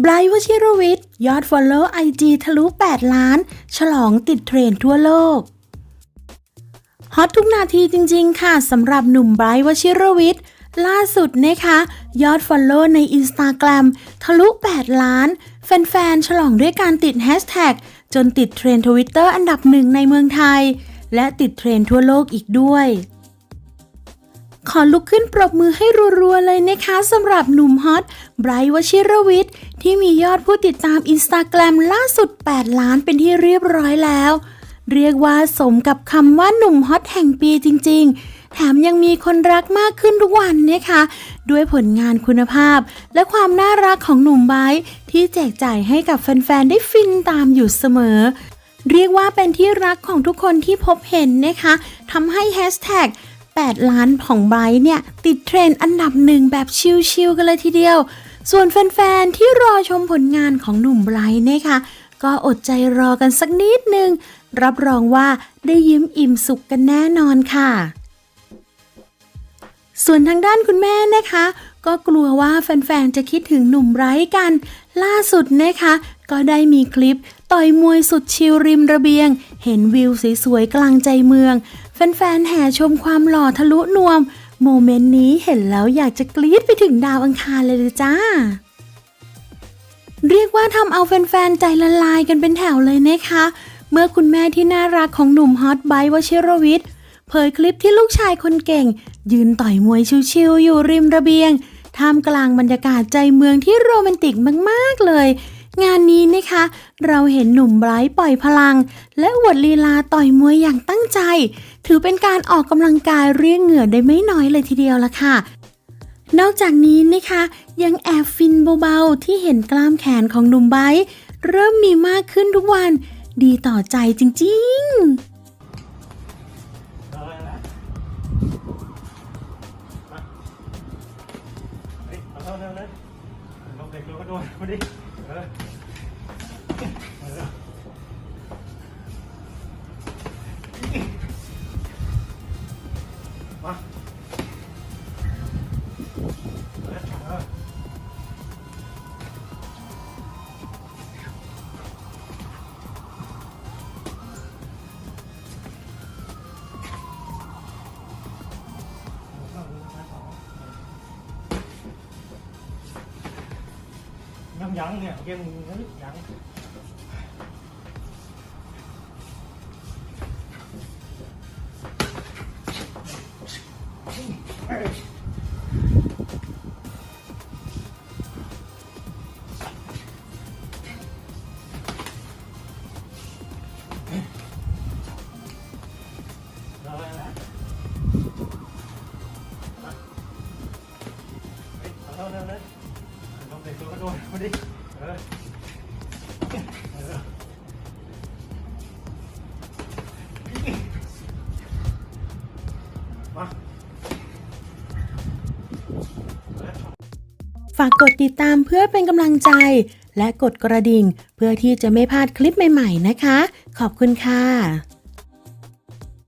ไบรท์วชิรวิทย์ ยอดฟอลโล่ไอจีทะลุ 8 ล้าน ฉลองติดเทรนทั่วโลก ฮอตทุกนาทีจริง ๆ ค่ะสำหรับหนุ่มไบรท์วชิรวิทย์ ล่าสุดนะคะ ยอดฟอลโล่ใน Instagram ทะลุ 8 ล้าน แฟน ๆ ฉลองด้วยการติดแฮชแท็กจนติดเทรนทวิตเตอร์อันดับหนึ่งในเมืองไทย และติดเทรนทั่วโลกอีกด้วย ขอลุกขึ้นปรบมือให้รัวๆเลยนะคะสำหรับหนุ่มฮอตไบรท์วชิรวิทย์ที่มียอดผู้ติดตามอินสตาแกรมล่าสุด 8 ล้านเป็นที่เรียบร้อยแล้ว เรียกว่าสมกับคำว่าหนุ่มฮอตแห่งปีจริง ๆ แถมยังมีคนรักมากขึ้นทุกวันนะคะ ด้วยผลงานคุณภาพ และความน่ารักของหนุ่มไบรท์ที่แจกจ่ายให้กับแฟนๆได้ฟินตามอยู่เสมอเรียกว่าเป็นที่รักของทุกคนที่พบเห็นนะคะทำให้แฮชแท็ก 8 ล้านของไบรท์เนี่ย ติดเทรนด์อันดับหนึ่งแบบชิลๆกันเลยทีเดียว ส่วนแฟนๆ ที่รอชมผลงานของหนุ่มไบรท์เนี่ยค่ะก็อดใจรอกันสักนิดนึง รับรองว่าได้ยิ้มอิ่มสุขกันแน่นอนค่ะ ส่วนทางด้านคุณแม่นะคะ ก็กลัวว่าแฟนๆ จะคิดถึงหนุ่มไรท์กัน ล่าสุดนะคะ ก็ได้มีคลิปต่อยมวยสุดชิลริมระเบียง เห็นวิวสวยๆ กลางใจเมือง แฟนๆ แห่ชมความหล่อทะลุนวม โมเมนต์นี้เห็นแล้วอยากจะกรี๊ดไปถึงดาวอังคารเลยลยจ้า เรียกว่าทำเอาแฟนๆ ใจละลายกันเป็นแถวเลยนะคะ เมื่อคุณแม่ที่น่ารักของหนุ่มฮอตไบร์ทวชิรวิทย์เผยคลิปที่ลูกชายคนเก่ง ยืนต่อยมวยชิวๆอยู่ริมระเบียง ท่ามกลางบรรยากาศใจเมืองที่โรแมนติกมากๆเลย งานนี้นะคะ เราเห็นหนุ่มไบรท์ปล่อยพลัง และอวดลีลาต่อยมวยอย่างตั้งใจ ถือเป็นการออกกำลังกายเรียกเหงื่อได้ไม่น้อยเลยทีเดียวละค่ะนอกจากนี้นะคะ ยังแอบฟินเบาๆ ที่เห็นกล้ามแขนของหนุ่มไบร์เริ่มมีมากขึ้นทุกวัน ดีต่อใจจริงๆ ลงเด็กเราก็โดนมาดิเออเออมา ยังยังเนี่ยเกม ก็โดนมาดิเออเออมาฝากกดติดตามเพื่อเป็นกำลังใจ และกดกระดิ่ง เพื่อที่จะไม่พลาดคลิปใหม่ ๆ นะคะ ขอบคุณค่ะ